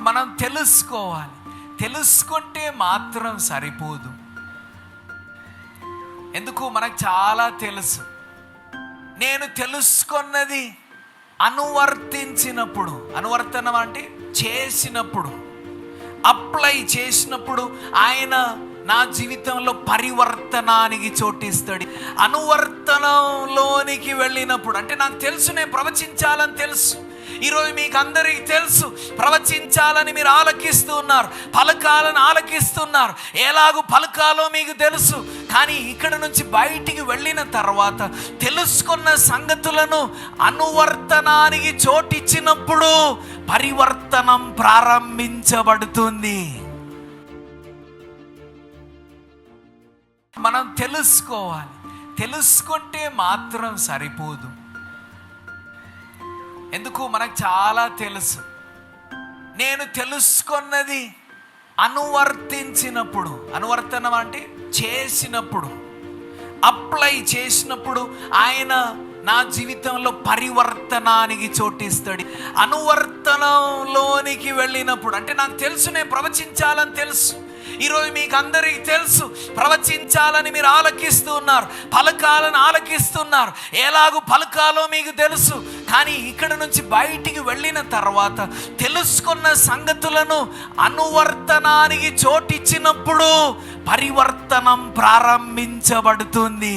మనం తెలుసుకోవాలి. తెలుసుకుంటే మాత్రం సరిపోదు. ఎందుకు? మనకు చాలా తెలుసు. నేను తెలుసుకున్నది అనువర్తించినప్పుడు. అనువర్తనం అంటే చేసినప్పుడు. అప్లై చేసినప్పుడు ఆయన నా జీవితంలో పరివర్తనానికి చోటిస్తాడు. అనువర్తనంలోనికి వెళ్ళినప్పుడు. అంటే నాకు తెలుసు నేను ప్రవచించాలని తెలుసు. ఈరోజు మీకు అందరికీ తెలుసు ప్రవచించాలని మీరు ఆలకిస్తూ ఉన్నారు పలకాలను ఆలకిస్తున్నారు. ఎలాగూ పలకాలో మీకు తెలుసు కానీ ఇక్కడ నుంచి బయటికి వెళ్ళిన తర్వాత తెలుసుకున్న సంగతులను అనువర్తనానికి చోటిచ్చినప్పుడు పరివర్తనం ప్రారంభించబడుతుంది. మనం తెలుసుకోవాలి. తెలుసుకుంటే మాత్రం సరిపోదు. ఎందుకు? మనకు చాలా తెలుసు. నేను తెలుసుకున్నది అనువర్తించినప్పుడు. అనువర్తనం అంటే చేసినప్పుడు. అప్లై చేసినప్పుడు ఆయన నా జీవితంలో పరివర్తనానికి చోటిస్తాడు. అనువర్తనంలోనికి వెళ్ళినప్పుడు. అంటే నాకు తెలుసు నేను ప్రవచించాలని తెలుసు. ఈరోజు మీకు అందరికీ తెలుసు ప్రవచించాలని మీరు ఆలకిస్తూ ఉన్నారు పలకాలను ఆలకిస్తున్నారు. ఎలాగూ పలకాలో మీకు తెలుసు కానీ ఇక్కడ నుంచి బయటికి వెళ్ళిన తర్వాత తెలుసుకున్న సంగతులను అనువర్తనానికి చోటిచ్చినప్పుడు పరివర్తనం ప్రారంభించబడుతుంది.